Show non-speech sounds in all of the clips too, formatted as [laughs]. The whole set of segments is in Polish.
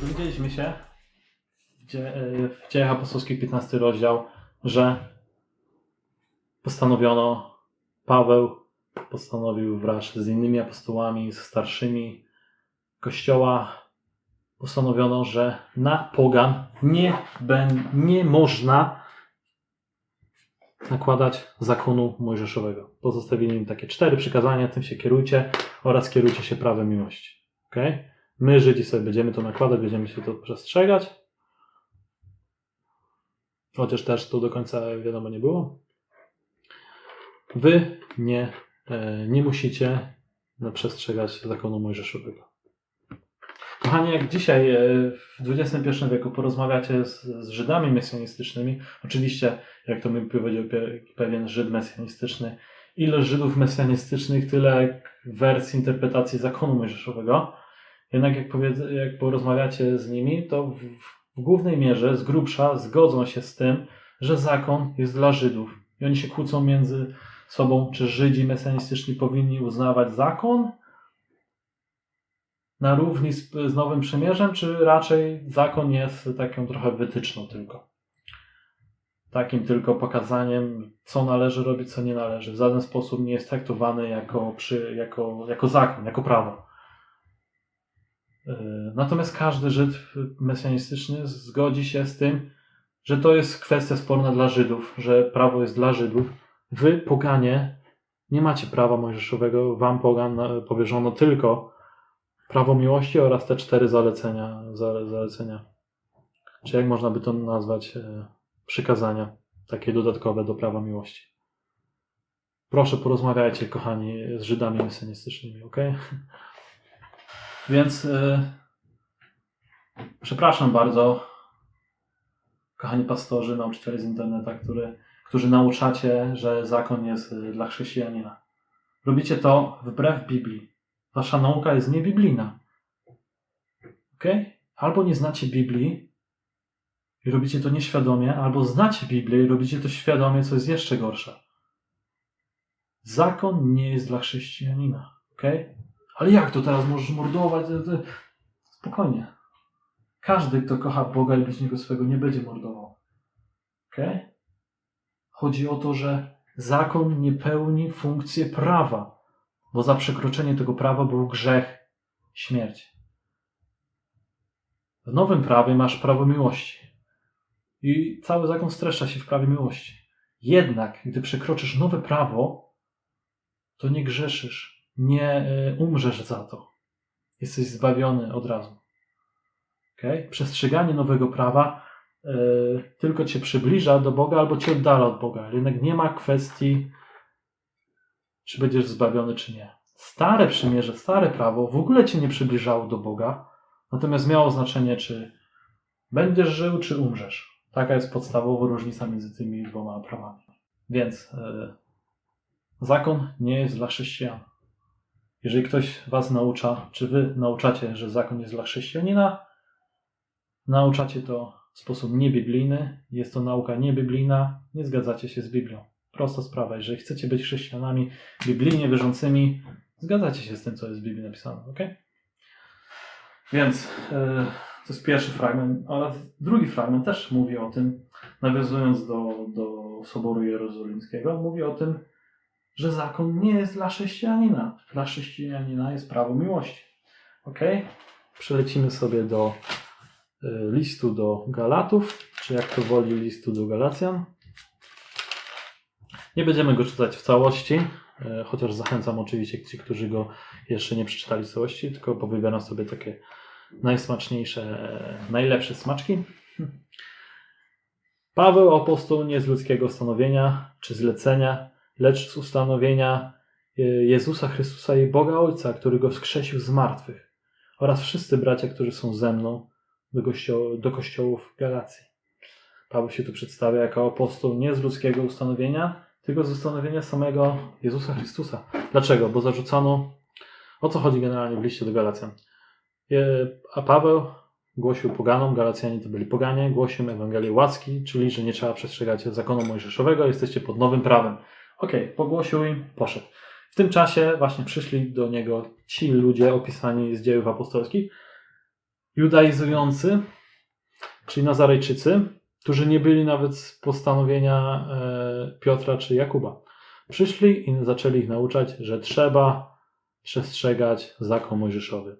Dowiedzieliśmy się w, e, Dziejach Apostolskich 15 rozdział, że postanowiono, Paweł postanowił wraz z innymi apostołami, ze starszymi Kościoła, postanowiono, że na pogan nie, ben, nie można nakładać zakonu mojżeszowego. Pozostawili im takie cztery przykazania, tym się kierujcie oraz kierujcie się prawem miłości. Okay? My, Żydzi, sobie będziemy to nakładać, będziemy się to przestrzegać. Chociaż też to do końca wiadomo nie było. Wy nie, e, nie musicie no, przestrzegać zakonu mojżeszowego. Kochani, jak dzisiaj e, w XXI wieku porozmawiacie z, z Żydami mesjanistycznymi, oczywiście, jak to mi powiedział pe- pewien Żyd mesjanistyczny, ile Żydów mesjanistycznych, tyle wersji interpretacji zakonu mojżeszowego. Jednak jak, jak porozmawiacie z nimi, to w, w głównej mierze, z grubsza, zgodzą się z tym, że zakon jest dla Żydów. I oni się kłócą między sobą, czy Żydzi mesjanistyczni powinni uznawać zakon na równi z, z Nowym Przymierzem, czy raczej zakon jest taką trochę wytyczną tylko. Takim tylko pokazaniem, co należy robić, co nie należy. W żaden sposób nie jest traktowany jako, przy, jako, jako zakon, jako prawo. Yy, Natomiast każdy Żyd mesjanistyczny zgodzi się z tym, że to jest kwestia sporna dla Żydów, że prawo jest dla Żydów. Wy, poganie, nie macie prawa mojżeszowego, wam pogan powierzono tylko prawo miłości oraz te cztery zalecenia. zale- zalecenia. Czy jak można by to nazwać? e, Przykazania, takie dodatkowe do prawa miłości. Proszę, porozmawiajcie, kochani, z Żydami mesjanistycznymi, ok? [laughs] Więc e, przepraszam bardzo, kochani pastorzy, nauczyciele z interneta, który, którzy nauczacie, że zakon jest e, dla chrześcijanina. Robicie to wbrew Biblii. Wasza nauka jest niebiblijna. Ok? Albo nie znacie Biblii i robicie to nieświadomie, albo znacie Biblię i robicie to świadomie, co jest jeszcze gorsze. Zakon nie jest dla chrześcijanina. Ok? Ale jak to teraz możesz mordować? To- to- Spokojnie. Każdy, kto kocha Boga i bliźniego swego, nie będzie mordował. Ok? Chodzi o to, że zakon nie pełni funkcji prawa, bo za przekroczenie tego prawa był grzech, śmierć. W nowym prawie masz prawo miłości. I cały zakon streszcza się w prawie miłości. Jednak, gdy przekroczysz nowe prawo, to nie grzeszysz, nie e, umrzesz za to. Jesteś zbawiony od razu. Okay? Przestrzeganie nowego prawa e, tylko cię przybliża do Boga albo cię oddala od Boga. Jednak nie ma kwestii, czy będziesz zbawiony, czy nie. Stare przymierze, stare prawo w ogóle cię nie przybliżało do Boga, natomiast miało znaczenie, czy będziesz żył, czy umrzesz. Taka jest podstawowa różnica między tymi dwoma prawami. Więc e, zakon nie jest dla chrześcijan. Jeżeli ktoś was naucza, czy wy nauczacie, że zakon jest dla chrześcijanina, nauczacie to w sposób niebiblijny, jest to nauka niebiblijna, nie zgadzacie się z Biblią. Prosta sprawa. Jeżeli chcecie być chrześcijanami biblijnie wierzącymi, zgadzacie się z tym, co jest w Biblii napisane, ok? Więc e, to jest pierwszy fragment, oraz drugi fragment też mówi o tym, nawiązując do, do Soboru Jerozolimskiego, mówi o tym, że zakon nie jest dla chrześcijanina. Dla chrześcijanina jest prawo miłości. Ok? Przelecimy sobie do y, listu do Galatów, czy jak to woli listu do Galacjan. Nie będziemy go czytać w całości, y, chociaż zachęcam oczywiście ci, którzy go jeszcze nie przeczytali w całości, tylko powybieram sobie takie najsmaczniejsze, e, najlepsze smaczki. Paweł apostoł nie z ludzkiego stanowienia czy zlecenia, lecz z ustanowienia e, Jezusa Chrystusa i Boga Ojca, który go wskrzesił z martwych, oraz wszyscy bracia, którzy są ze mną do, kościoł, do kościołów Galacji. Paweł się tu przedstawia jako apostoł nie z ludzkiego ustanowienia, tylko z ustanowienia samego Jezusa Chrystusa. Dlaczego? Bo zarzucano, o co chodzi generalnie w liście do Galacjan. A Paweł głosił poganom, Galacjanie to byli poganie, głosił Ewangelię łaski, czyli że nie trzeba przestrzegać zakonu mojżeszowego, jesteście pod nowym prawem. Okej, pogłosił im, poszedł. W tym czasie właśnie przyszli do niego ci ludzie opisani z dziejów apostolskich, judaizujący, czyli Nazarejczycy, którzy nie byli nawet z postanowienia e, Piotra czy Jakuba. Przyszli i zaczęli ich nauczać, że trzeba przestrzegać zakon mojżeszowy.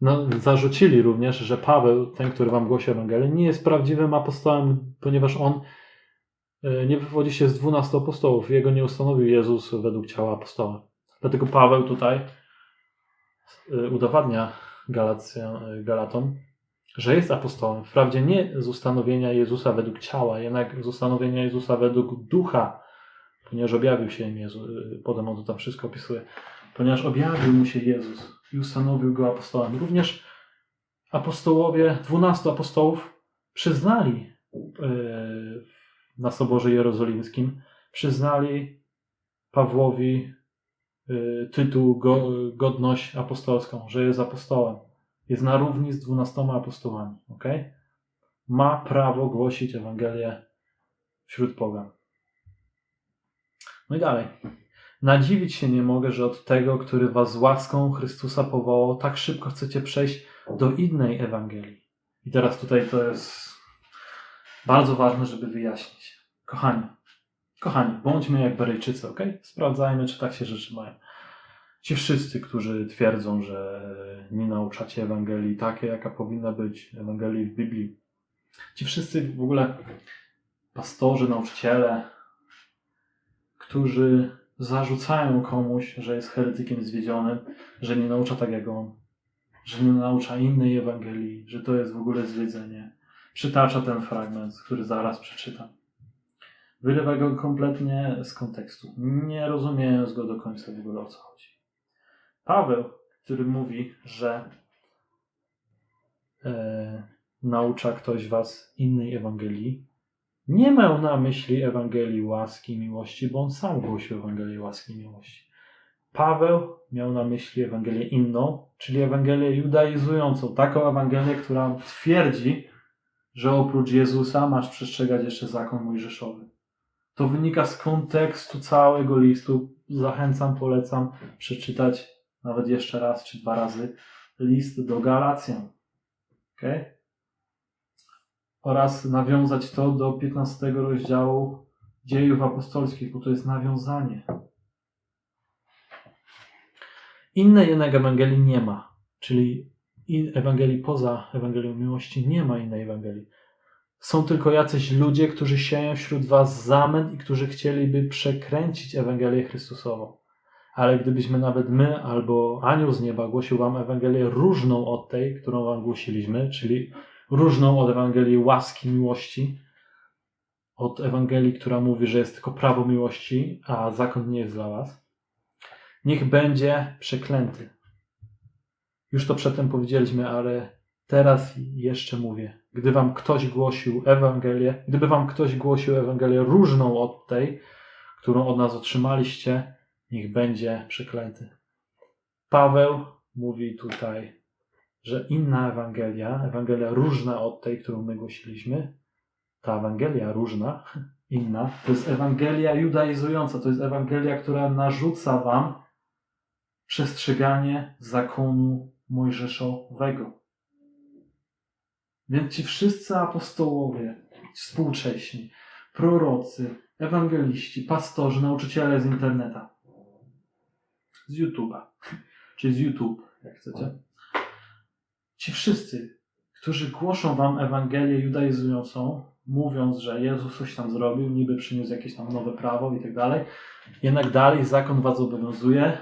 No, zarzucili również, że Paweł, ten, który wam głosi Ewangelię, nie jest prawdziwym apostołem, ponieważ on e, nie wywodzi się z dwunastu apostołów. Jego nie ustanowił Jezus według ciała apostoła. Dlatego Paweł tutaj e, udowadnia Galacjan, Galatom, że jest apostołem. Wprawdzie nie z ustanowienia Jezusa według ciała, jednak z ustanowienia Jezusa według ducha, ponieważ objawił się im Jezus. Potem on to tam wszystko opisuje. Ponieważ objawił mu się Jezus i ustanowił go apostołem. Również apostołowie, dwunastu apostołów przyznali yy, na Soborze Jerozolimskim, przyznali Pawłowi yy, tytuł, go, godność apostolską, że jest apostołem. Jest na równi z dwunastoma apostołami. Okay? Ma prawo głosić Ewangelię wśród pogan. No i dalej. Nadziwić się nie mogę, że od tego, który was z łaską Chrystusa powołał, tak szybko chcecie przejść do innej Ewangelii. I teraz tutaj to jest bardzo ważne, żeby wyjaśnić. Kochani, kochani, bądźmy jak Berejczycy, ok? Sprawdzajmy, czy tak się rzeczy mają. Ci wszyscy, którzy twierdzą, że nie nauczacie Ewangelii takiej, jaka powinna być, Ewangelii w Biblii. Ci wszyscy w ogóle pastorzy, nauczyciele, którzy zarzucają komuś, że jest heretykiem zwiedzionym, że nie naucza tak jak on, że nie naucza innej Ewangelii, że to jest w ogóle zwiedzenie. Przytacza ten fragment, który zaraz przeczytam. Wyrywa go kompletnie z kontekstu, nie rozumiejąc go do końca w ogóle o co chodzi. Paweł, który mówi, że e, naucza ktoś was innej Ewangelii, nie miał na myśli Ewangelii łaski i miłości, bo on sam głosił Ewangelię łaski i miłości. Paweł miał na myśli Ewangelię inną, czyli Ewangelię judaizującą, taką Ewangelię, która twierdzi, że oprócz Jezusa masz przestrzegać jeszcze zakon mojżeszowy. To wynika z kontekstu całego listu. Zachęcam, polecam przeczytać nawet jeszcze raz czy dwa razy list do Galacjan. Okay? oraz nawiązać to do 15 rozdziału dziejów apostolskich, bo to jest nawiązanie. Innej jednak Ewangelii nie ma, czyli Ewangelii poza Ewangelią miłości nie ma innej Ewangelii. Są tylko jacyś ludzie, którzy sieją wśród was zamęt i którzy chcieliby przekręcić Ewangelię Chrystusową. Ale gdybyśmy nawet my albo anioł z nieba głosił wam Ewangelię różną od tej, którą wam głosiliśmy, czyli różną od Ewangelii łaski, miłości, od Ewangelii, która mówi, że jest tylko prawo miłości, a zakon nie jest dla was. Niech będzie przeklęty. Już to przedtem powiedzieliśmy, ale teraz jeszcze mówię. Gdy wam ktoś głosił Ewangelię, gdyby wam ktoś głosił Ewangelię różną od tej, którą od nas otrzymaliście, niech będzie przeklęty. Paweł mówi tutaj że inna Ewangelia, Ewangelia różna od tej, którą my głosiliśmy, ta Ewangelia różna, [laughs] inna, to jest Ewangelia judaizująca, to jest Ewangelia, która narzuca wam przestrzeganie zakonu mojżeszowego. Więc ci wszyscy apostołowie, współcześni, prorocy, ewangeliści, pastorzy, nauczyciele z interneta, z YouTube'a, czy z YouTube, jak chcecie, Ci wszyscy, którzy głoszą wam Ewangelię judaizującą, mówiąc, że Jezus coś tam zrobił, niby przyniósł jakieś tam nowe prawo i tak dalej, jednak dalej zakon was obowiązuje,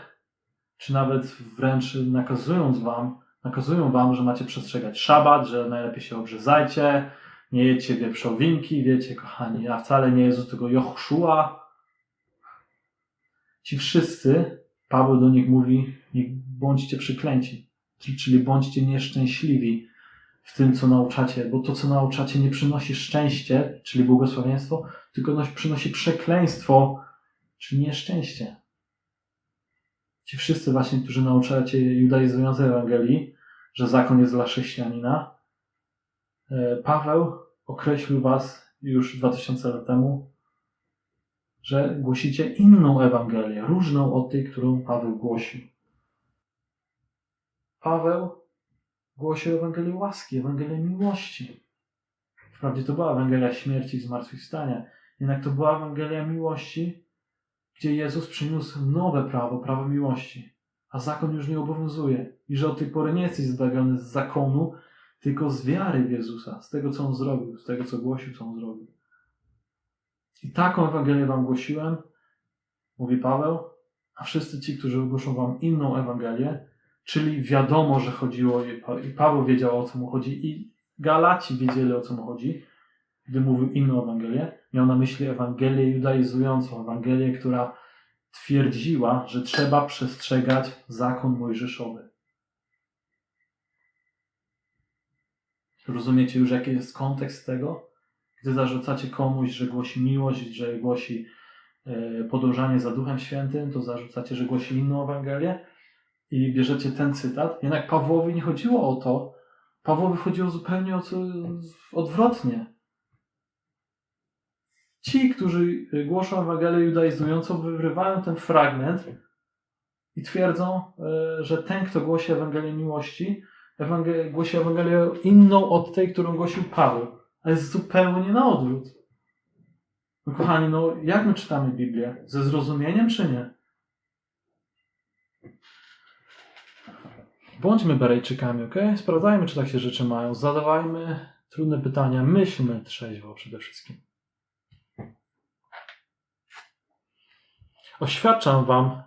czy nawet wręcz nakazując wam, nakazują wam, że macie przestrzegać szabat, że najlepiej się obrzezajcie, nie jedźcie wieprzowinki, wiecie, kochani, a wcale nie Jezus, tylko Jochszua. Ci wszyscy, Paweł do nich mówi, bądźcie przyklęci czyli bądźcie nieszczęśliwi w tym, co nauczacie, bo to, co nauczacie, nie przynosi szczęście, czyli błogosławieństwo, tylko przynosi przekleństwo, czyli nieszczęście. Ci wszyscy właśnie, którzy nauczacie judaizującej Ewangelii, że zakon jest dla chrześcijanina, e, Paweł określił was już 2000 lat temu, że głosicie inną Ewangelię, różną od tej, którą Paweł głosił. Paweł głosił Ewangelię łaski, Ewangelię miłości. Wprawdzie to była Ewangelia śmierci i zmartwychwstania, jednak to była Ewangelia miłości, gdzie Jezus przyniósł nowe prawo, prawo miłości, a zakon już nie obowiązuje i że od tej pory nie jesteś zbawiony z zakonu, tylko z wiary w Jezusa, z tego, co On zrobił, z tego, co głosił, co On zrobił. I taką Ewangelię Wam głosiłem, mówi Paweł, a wszyscy ci, którzy ogłoszą Wam inną Ewangelię, czyli wiadomo, że chodziło, i Paweł wiedział, o co mu chodzi, i Galaci wiedzieli, o co mu chodzi, gdy mówił inną Ewangelię, miał na myśli Ewangelię judaizującą, Ewangelię, która twierdziła, że trzeba przestrzegać zakon mojżeszowy. Rozumiecie już, jaki jest kontekst tego? Gdy zarzucacie komuś, że głosi miłość, że głosi e, podążanie za Duchem Świętym, to zarzucacie, że głosi inną Ewangelię i bierzecie ten cytat. Jednak Pawłowi nie chodziło o to. Pawłowi chodziło zupełnie o co odwrotnie. Ci, którzy głoszą Ewangelię judaizującą, wyrywają ten fragment i twierdzą, e, że ten, kto głosi Ewangelię miłości, Ewangel głosi Ewangelię inną od tej, którą głosił Paweł. A jest zupełnie na odwrót. No kochani, no jak my czytamy Biblię? Ze zrozumieniem czy nie? Bądźmy Berejczykami, ok? Sprawdzajmy, czy tak się rzeczy mają. Zadawajmy trudne pytania. Myślmy trzeźwo przede wszystkim. Oświadczam wam,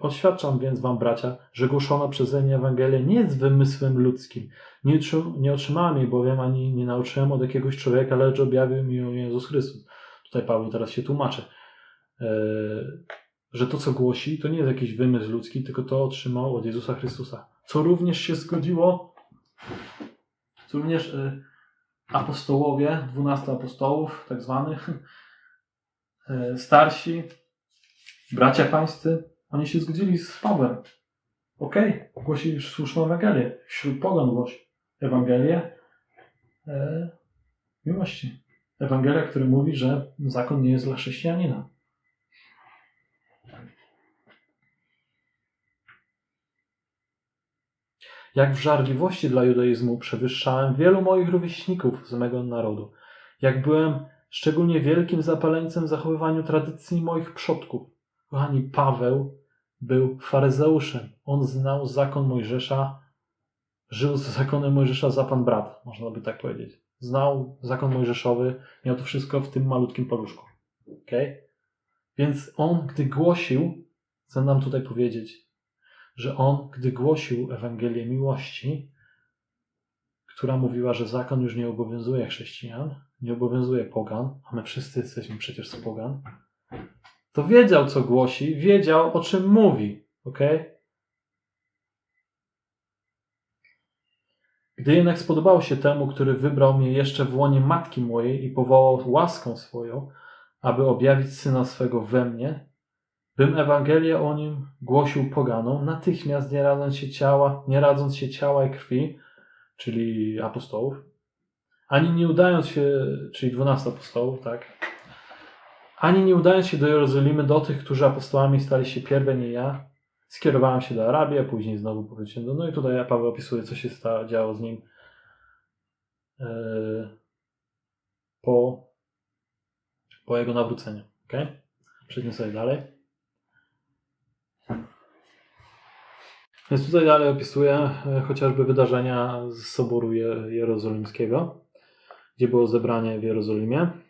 oświadczam więc wam, bracia, że głoszona przeze mnie Ewangelia nie jest wymysłem ludzkim. Nie, nie otrzymałem jej bowiem, ani nie nauczyłem od jakiegoś człowieka, lecz objawił mi ją Jezus Chrystus. Tutaj Paweł teraz się tłumaczy. Yy, że to, co głosi, to nie jest jakiś wymysł ludzki, tylko to otrzymał od Jezusa Chrystusa. Co również się zgodziło, co również yy, apostołowie, dwunastu apostołów, tak zwanych, starsi, bracia pańscy, oni się zgodzili z Pawłem. Okej, okay. głosi słuszną Ewangelię. Wśród pogan Ewangelię e, miłości. Ewangelia, który mówi, że zakon nie jest dla chrześcijanina. Jak w żarliwości dla judaizmu przewyższałem wielu moich rówieśników z mego narodu. Jak byłem szczególnie wielkim zapaleńcem w zachowywaniu tradycji moich przodków. Kochani, Paweł był faryzeuszem. On znał zakon Mojżesza, żył z zakonem Mojżesza za pan brat, można by tak powiedzieć. Znał zakon mojżeszowy, miał to wszystko w tym malutkim paluszku. Okay? Więc on, gdy głosił, chcę nam tutaj powiedzieć, że on, gdy głosił Ewangelię miłości, która mówiła, że zakon już nie obowiązuje chrześcijan, nie obowiązuje pogan, a my wszyscy jesteśmy przecież z pogan, to wiedział, co głosi, wiedział, o czym mówi. Ok? Gdy jednak spodobało się temu, który wybrał mnie jeszcze w łonie matki mojej i powołał łaską swoją, aby objawić syna swego we mnie, bym Ewangelię o nim głosił poganą, natychmiast nie radząc się ciała, nie radząc się ciała i krwi, czyli apostołów, ani nie udając się, czyli dwunastu apostołów, tak, ani nie udając się do Jerozolimy do tych, którzy apostołami stali się pierwej, nie ja, skierowałem się do Arabii, a później znowu powiedziałem, no i tutaj Paweł opisuje, co się stało, działo z nim yy, po, po jego nawróceniu. Okay? Przejdźmy sobie dalej. Więc tutaj dalej opisuje e, chociażby wydarzenia z Soboru Jerozolimskiego, gdzie było zebranie w Jerozolimie.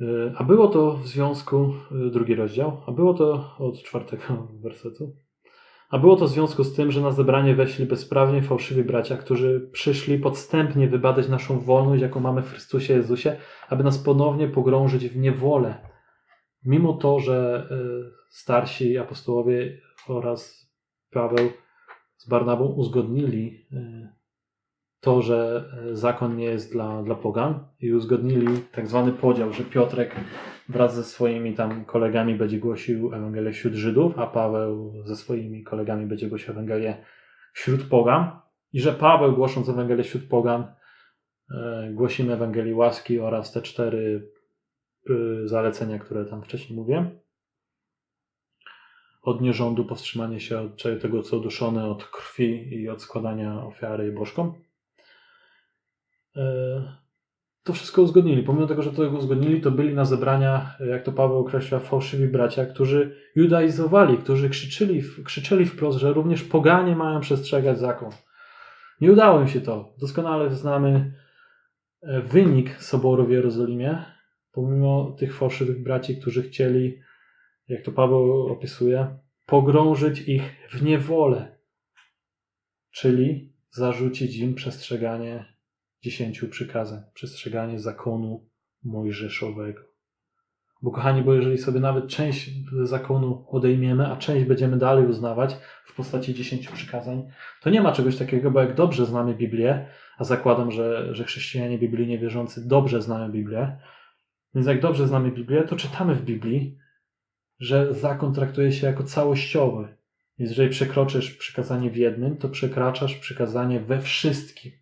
E, a było to w związku, e, drugi rozdział, a było to od czwartego [laughs] wersetu. A było to w związku z tym, że na zebranie weszli bezprawnie fałszywi bracia, którzy przyszli podstępnie wybadać naszą wolność, jaką mamy w Chrystusie Jezusie, aby nas ponownie pogrążyć w niewolę. Mimo to, że e, starsi apostołowie oraz Paweł z Barnabą uzgodnili to, że e, zakon nie jest dla, dla pogan i uzgodnili tak zwany podział, że Piotrek wraz ze swoimi tam kolegami będzie głosił Ewangelię wśród Żydów, a Paweł ze swoimi kolegami będzie głosił Ewangelię wśród pogan i że Paweł głosząc Ewangelię wśród pogan e, głosimy Ewangelii łaski oraz te cztery y, zalecenia, które tam wcześniej mówiłem. Od nierządu, powstrzymanie się od tego, co duszone, od krwi i od składania ofiary bożkom. Y, to wszystko uzgodnili. Pomimo tego, że to uzgodnili, to byli na zebraniach, jak to Paweł określa, fałszywi bracia, którzy judaizowali, którzy krzyczeli, krzyczeli wprost, że również poganie mają przestrzegać zakon. Nie udało im się to. Doskonale znamy e, wynik soboru w Jerozolimie, pomimo tych fałszywych braci, którzy chcieli, jak to Paweł opisuje, pogrążyć ich w niewolę, czyli zarzucić im przestrzeganie dziesięciu przykazań, przestrzeganie zakonu mojżeszowego. Bo kochani, bo jeżeli sobie nawet część zakonu odejmiemy, a część będziemy dalej uznawać w postaci dziesięciu przykazań, to nie ma czegoś takiego, bo jak dobrze znamy Biblię, a zakładam, że, że chrześcijanie biblijnie wierzący dobrze znają Biblię, więc jak dobrze znamy Biblię, to czytamy w Biblii, że zakon traktuje się jako całościowy. Jeżeli przekroczysz przykazanie w jednym, to przekraczasz przykazanie we wszystkim.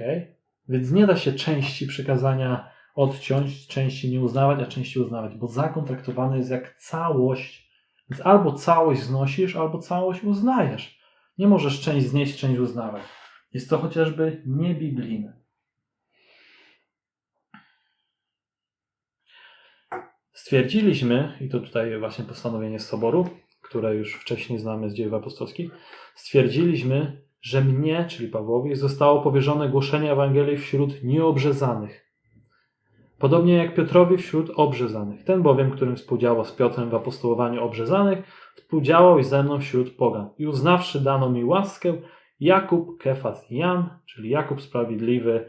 Okay? Więc nie da się części przykazania odciąć, części nie uznawać, a części uznawać, bo zakon traktowany jest jak całość. Więc albo całość znosisz, albo całość uznajesz. Nie możesz część znieść, część uznawać. Jest to chociażby niebiblijne. Stwierdziliśmy, i to tutaj właśnie postanowienie z Soboru, które już wcześniej znamy z dziejów apostolskich, stwierdziliśmy, że mnie, czyli Pawłowi, zostało powierzone głoszenie Ewangelii wśród nieobrzezanych. Podobnie jak Piotrowi wśród obrzezanych. Ten bowiem, którym współdziałał z Piotrem w apostolowaniu obrzezanych, współdziałał i ze mną wśród pogan. I uznawszy dano mi łaskę, Jakub, Kefas Jan, czyli Jakub Sprawiedliwy,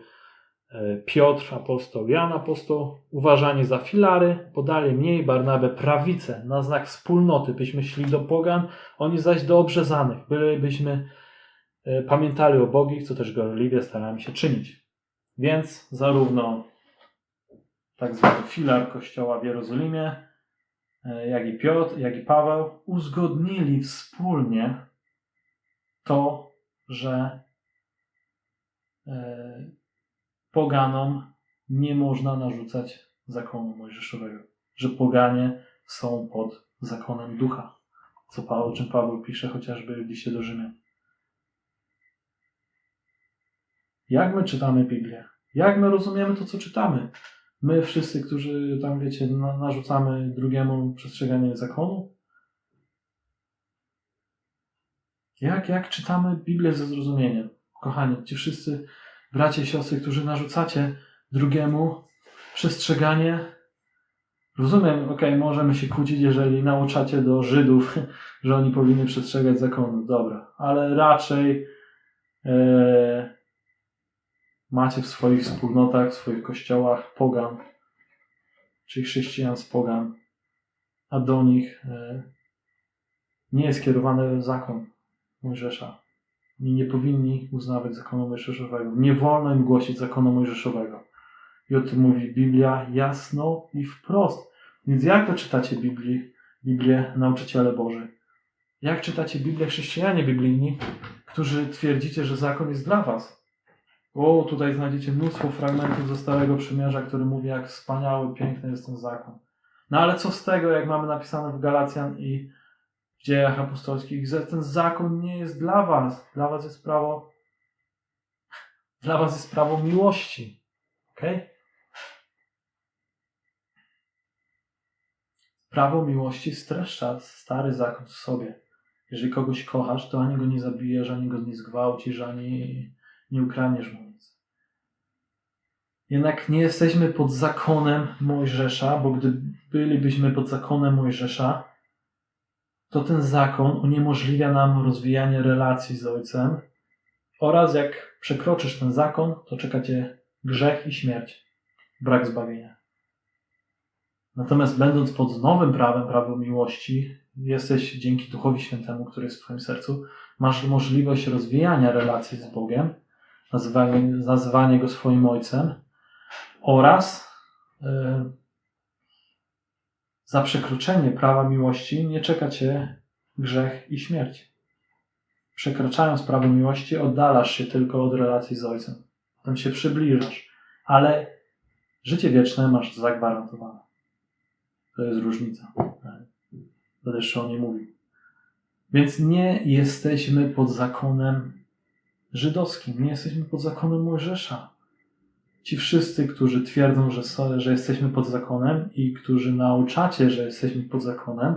e, Piotr, apostoł, Jan, apostoł, uważani za filary, podali mnie i Barnabę prawicę na znak wspólnoty, byśmy szli do pogan, oni zaś do obrzezanych, bylibyśmy pamiętali o bogich, co też gorliwie starałem się czynić. Więc zarówno tak zwany filar kościoła w Jerozolimie, e, jak i Piotr, jak i Paweł uzgodnili wspólnie to, że e, poganom nie można narzucać zakonu mojżeszowego, że poganie są pod zakonem ducha, co o czym Paweł pisze chociażby w liście do Rzymian. Jak my czytamy Biblię? Jak my rozumiemy to, co czytamy? My wszyscy, którzy tam, wiecie, narzucamy drugiemu przestrzeganie zakonu? Jak, jak czytamy Biblię ze zrozumieniem? Kochani, ci wszyscy bracia i siostry, którzy narzucacie drugiemu przestrzeganie. Rozumiem, ok, możemy się kłócić, jeżeli nauczacie do Żydów, [laughs] że oni powinni przestrzegać zakonu. Dobra, ale raczej. E, macie w swoich wspólnotach, w swoich kościołach pogan, czyli chrześcijan z pogan, a do nich e, nie jest kierowany zakon Mojżesza. Oni nie powinni uznawać zakonu mojżeszowego. Nie wolno im głosić zakonu mojżeszowego. I o tym mówi Biblia jasno i wprost. Więc jak to czytacie Biblię, nauczyciele Boży? Jak czytacie Biblię chrześcijanie biblijni, którzy twierdzicie, że zakon jest dla was? O, tutaj znajdziecie mnóstwo fragmentów ze Starego Przymierza, który mówi, jak wspaniały, piękny jest ten zakon. No ale co z tego, jak mamy napisane w Galacjan i w dziejach apostolskich, że ten zakon nie jest dla was. Dla was jest prawo dla was jest prawo miłości. Ok? Prawo miłości streszcza stary zakon w sobie. Jeżeli kogoś kochasz, to ani go nie zabijesz, ani go nie zgwałcisz, ani nie ukradniesz mu. Jednak nie jesteśmy pod zakonem Mojżesza, bo gdy bylibyśmy pod zakonem Mojżesza, to ten zakon uniemożliwia nam rozwijanie relacji z Ojcem oraz jak przekroczysz ten zakon, to czeka cię grzech i śmierć, brak zbawienia. Natomiast będąc pod nowym prawem, prawem miłości, jesteś dzięki Duchowi Świętemu, który jest w Twoim sercu, masz możliwość rozwijania relacji z Bogiem nazywanie, nazywanie go swoim ojcem oraz yy, za przekroczenie prawa miłości nie czeka cię grzech i śmierć. Przekraczając prawo miłości, oddalasz się tylko od relacji z ojcem. Potem się przybliżasz. Ale Życie wieczne masz zagwarantowane. To jest różnica. Będę jeszcze o niej mówił. Więc nie jesteśmy pod zakonem żydowskim, nie jesteśmy pod zakonem Mojżesza. Ci wszyscy, którzy twierdzą, że, że jesteśmy pod zakonem i którzy nauczacie, że jesteśmy pod zakonem,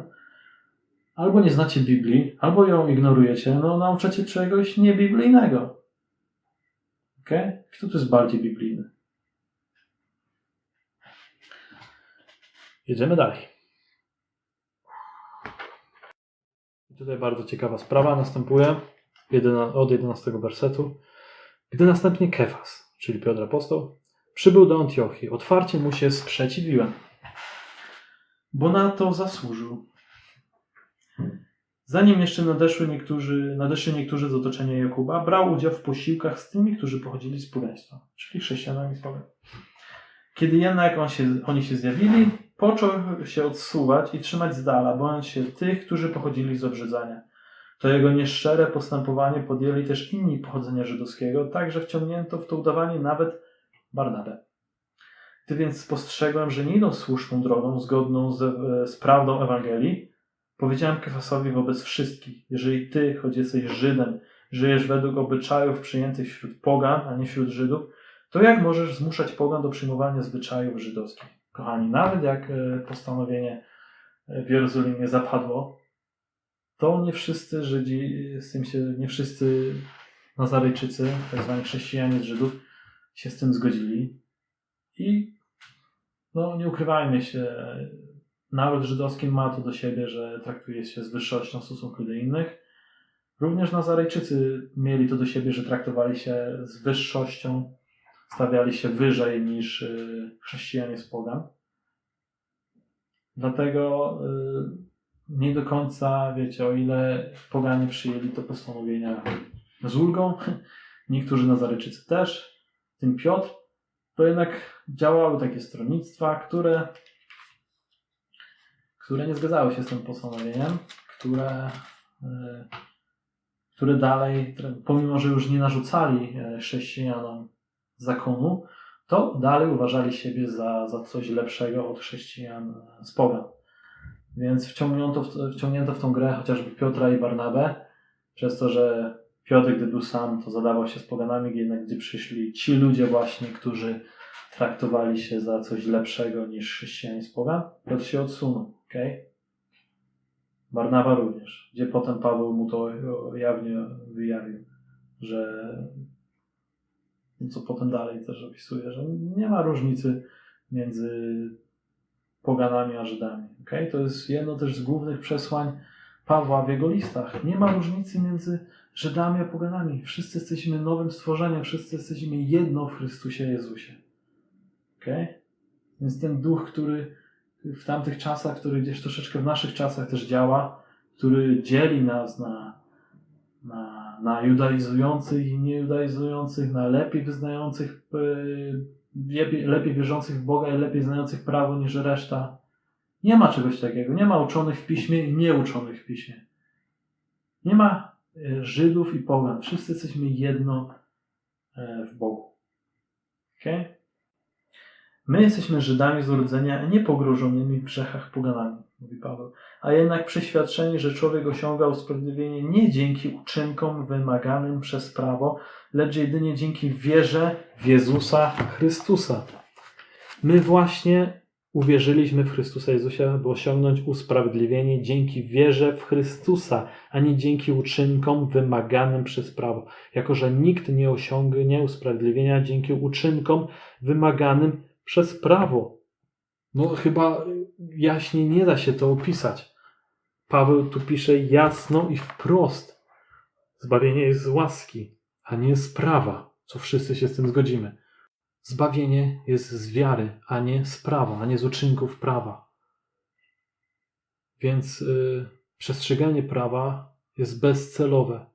albo nie znacie Biblii, albo ją ignorujecie, no nauczacie czegoś niebiblijnego. Ok? Kto tu jest bardziej biblijny? Jedziemy dalej. Tutaj bardzo ciekawa sprawa następuje od 11 wersetu. Gdy następnie Kefas, czyli Piotr Apostoł, przybył do Antiochii, otwarcie mu się sprzeciwiłem, bo na to zasłużył. Zanim jeszcze nadeszły niektórzy, nadeszli niektórzy z otoczenia Jakuba, brał udział w posiłkach z tymi, którzy pochodzili z pogaństwa, czyli chrześcijanami z. Kiedy jednak on się, oni się zjawili, począł się odsuwać i trzymać z dala, bojąc się tych, którzy pochodzili z obrzydzania. To jego nieszczere postępowanie podjęli też inni pochodzenia żydowskiego, tak że wciągnięto w to udawanie nawet Barnabę. Gdy więc spostrzegłem, że nie idą słuszną drogą, zgodną z, z prawdą Ewangelii, powiedziałem Kefasowi wobec wszystkich, jeżeli ty, choć jesteś Żydem, żyjesz według obyczajów przyjętych wśród pogan, a nie wśród Żydów, to jak możesz zmuszać pogan do przyjmowania zwyczajów żydowskich? Kochani, nawet jak e, postanowienie w Jerozolimie zapadło, to nie wszyscy Żydzi, z tym się, nie wszyscy Nazarejczycy, tak zwani chrześcijanie z Żydów, się z tym zgodzili. I no, nie ukrywajmy się, naród żydowski ma to do siebie, że traktuje się z wyższością w stosunku do innych. Również Nazarejczycy mieli to do siebie, że traktowali się z wyższością, stawiali się wyżej niż y, chrześcijanie z pogan. Dlatego y, nie do końca, wiecie, o ile poganie przyjęli to postanowienia z ulgą, [laughs] niektórzy Nazarejczycy też, tym Piotr, to jednak działały takie stronnictwa, które, które nie zgadzały się z tym postanowieniem, które, e, które dalej, pomimo że już nie narzucali e, chrześcijanom zakonu, to dalej uważali siebie za, za coś lepszego od chrześcijan z pogan. Więc wciągnięto w, wciągnięto w tą grę chociażby Piotra i Barnabę, przez to, że Piotr, gdy był sam, to zadawał się z poganami, jednak gdy przyszli ci ludzie właśnie, którzy traktowali się za coś lepszego niż chrześcijanie pogan, Piotr się odsunął. Okay? Barnaba również, gdzie potem Paweł mu to jawnie wyjawił, że co potem dalej też opisuje, że nie ma różnicy między poganami a Żydami. Okay? To jest jedno też z głównych przesłań Pawła w jego listach. Nie ma różnicy między Żydami a poganami. Wszyscy jesteśmy nowym stworzeniem, wszyscy jesteśmy jedno w Chrystusie Jezusie. Okay? Więc ten duch, który w tamtych czasach, który gdzieś troszeczkę w naszych czasach też działa, który dzieli nas na, na, na judaizujących i niejudaizujących, na lepiej wyznających e, lepiej wierzących w Boga i lepiej znających prawo niż reszta. Nie ma czegoś takiego. Nie ma uczonych w piśmie i nieuczonych w piśmie. Nie ma e, Żydów i Pogan. Wszyscy jesteśmy jedno e, w Bogu. Okay? My jesteśmy Żydami z urodzenia, a nie pogrążonymi w grzechach poganami, mówi Paweł, a jednak przeświadczeni, że człowiek osiąga usprawiedliwienie nie dzięki uczynkom wymaganym przez prawo, lecz jedynie dzięki wierze w Jezusa Chrystusa. My właśnie uwierzyliśmy w Chrystusa Jezusa, by osiągnąć usprawiedliwienie dzięki wierze w Chrystusa, a nie dzięki uczynkom wymaganym przez prawo. Jako, że nikt nie osiągnie usprawiedliwienia dzięki uczynkom wymaganym przez prawo. No chyba jaśnie nie da się to opisać. Paweł tu pisze jasno i wprost. Zbawienie jest z łaski, a nie z prawa, co wszyscy się z tym zgodzimy. Zbawienie jest z wiary, a nie z prawa, a nie z uczynków prawa. Więc yy, przestrzeganie prawa jest bezcelowe,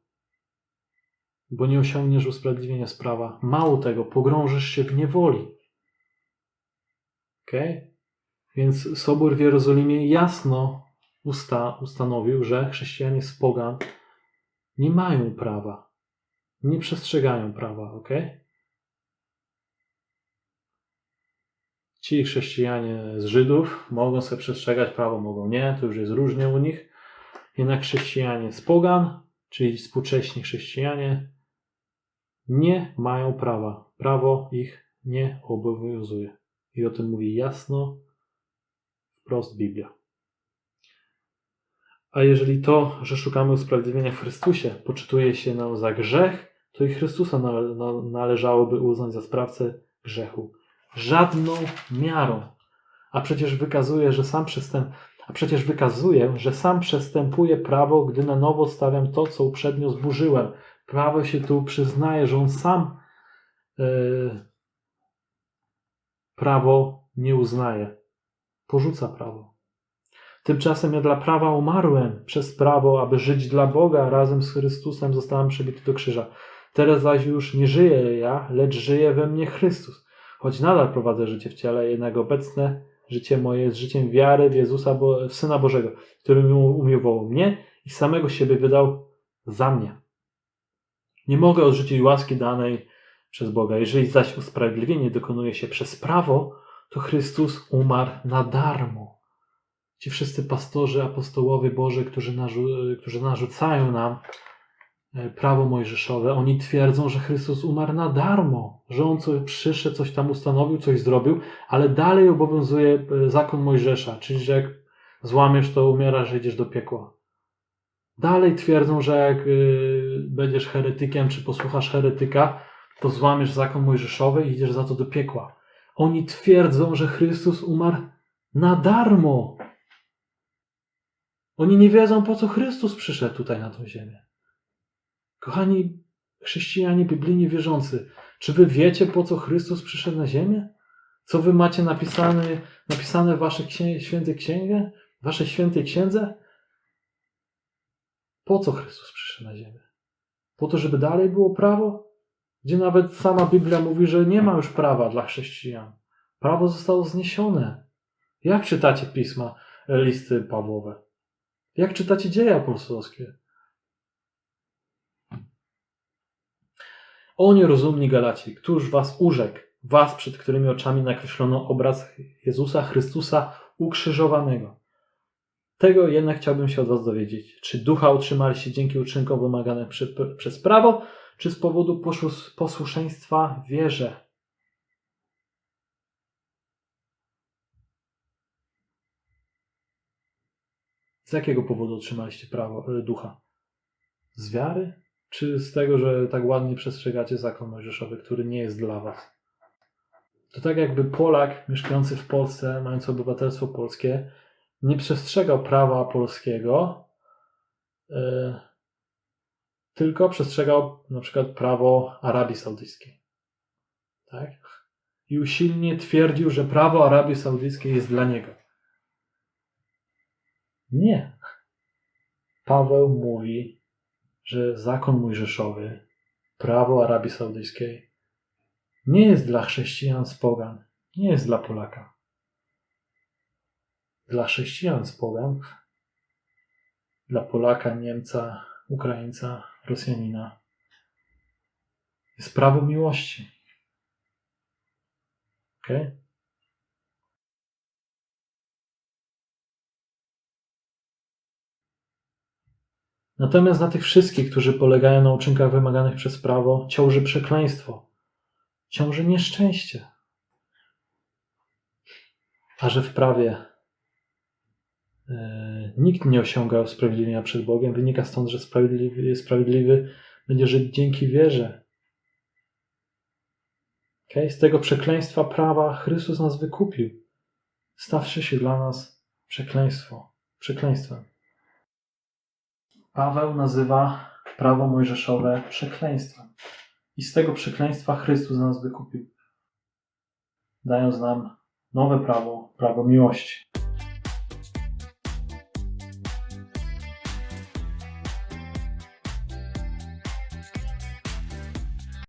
bo nie osiągniesz usprawiedliwienia z prawa. Mało tego, pogrążysz się w niewoli. Okay? Więc Sobór w Jerozolimie jasno usta, ustanowił, że chrześcijanie z pogan nie mają prawa, nie przestrzegają prawa, ok? Ci chrześcijanie z Żydów mogą sobie przestrzegać prawo, mogą nie, to już jest różnie u nich. Jednak chrześcijanie z Pogan, czyli współcześni chrześcijanie, nie mają prawa. Prawo ich nie obowiązuje. I o tym mówi jasno, wprost Biblia. A jeżeli to, że szukamy usprawiedliwienia w Chrystusie, poczytuje się nam za grzech, to i Chrystusa na- należałoby uznać za sprawcę grzechu. Żadną miarą. A przecież wykazuje, że sam przestęp, a przecież wykazuję, że sam przestępuję prawo, gdy na nowo stawiam to, co uprzednio zburzyłem. Prawo się tu przyznaje, że on sam yy, prawo nie uznaje. Porzuca prawo. Tymczasem ja dla prawa umarłem przez prawo, aby żyć dla Boga. Razem z Chrystusem zostałem przybity do krzyża. Teraz zaś już nie żyję ja, lecz żyje we mnie Chrystus. Choć nadal prowadzę życie w ciele, jednak obecne życie moje jest życiem wiary w Jezusa, w Syna Bożego, który umiłował mnie i samego siebie wydał za mnie. Nie mogę odrzucić łaski danej przez Boga. Jeżeli zaś usprawiedliwienie dokonuje się przez prawo, to Chrystus umarł na darmo. Ci wszyscy pastorzy, apostołowie Boży, którzy, narzu- którzy narzucają nam prawo mojżeszowe, oni twierdzą, że Chrystus umarł na darmo, że On coś przyszedł, coś tam ustanowił, coś zrobił, ale dalej obowiązuje e, zakon Mojżesza, czyli że jak złamiesz, to umierasz, idziesz do piekła. Dalej twierdzą, że jak y, będziesz heretykiem, czy posłuchasz heretyka, to złamiesz zakon mojżeszowy i idziesz za to do piekła. Oni twierdzą, że Chrystus umarł na darmo. Oni nie wiedzą, po co Chrystus przyszedł tutaj na tą ziemię. Kochani chrześcijanie biblijnie wierzący, czy wy wiecie, po co Chrystus przyszedł na ziemię? Co wy macie napisane, napisane w waszej księ- świętej księdze? W waszej świętej księdze? Po co Chrystus przyszedł na ziemię? Po to, żeby dalej było prawo? Gdzie nawet sama Biblia mówi, że nie ma już prawa dla chrześcijan. Prawo zostało zniesione. Jak czytacie pisma, listy Pawłowe? Jak czytacie dzieje apostolskie? O nierozumni Galaci, któż was urzekł? Was, przed którymi oczami nakreślono obraz Jezusa Chrystusa ukrzyżowanego. Tego jednak chciałbym się od Was dowiedzieć. Czy ducha utrzymaliście dzięki uczynkom wymaganym przez prawo, czy z powodu posłus- posłuszeństwa wierze? Z jakiego powodu otrzymaliście prawo, e, ducha? Z wiary? Czy z tego, że tak ładnie przestrzegacie zakon mojżeszowy, który nie jest dla Was? To tak jakby Polak mieszkający w Polsce, mający obywatelstwo polskie, nie przestrzegał prawa polskiego, e, tylko przestrzegał na przykład prawo Arabii Saudyjskiej. Tak? I usilnie twierdził, że prawo Arabii Saudyjskiej jest dla niego. Nie. Paweł mówi, że zakon mojżeszowy, prawo Arabii Saudyjskiej nie jest dla chrześcijan z pogan, nie jest dla Polaka dla chrześcijan z Pogan, dla Polaka, Niemca, Ukraińca, Rosjanina jest prawo miłości. Ok? Natomiast na tych wszystkich, którzy polegają na uczynkach wymaganych przez prawo, ciąży przekleństwo, ciąży nieszczęście. A że w prawie e, nikt nie osiąga usprawiedliwienia przed Bogiem, wynika stąd, że sprawiedliwy, sprawiedliwy będzie żyć dzięki wierze. Okay? Z tego przekleństwa prawa Chrystus nas wykupił, stawszy się dla nas przekleństwo, przekleństwem. Paweł nazywa prawo mojżeszowe przekleństwem. I z tego przekleństwa Chrystus nas wykupił, dając nam nowe prawo, prawo miłości.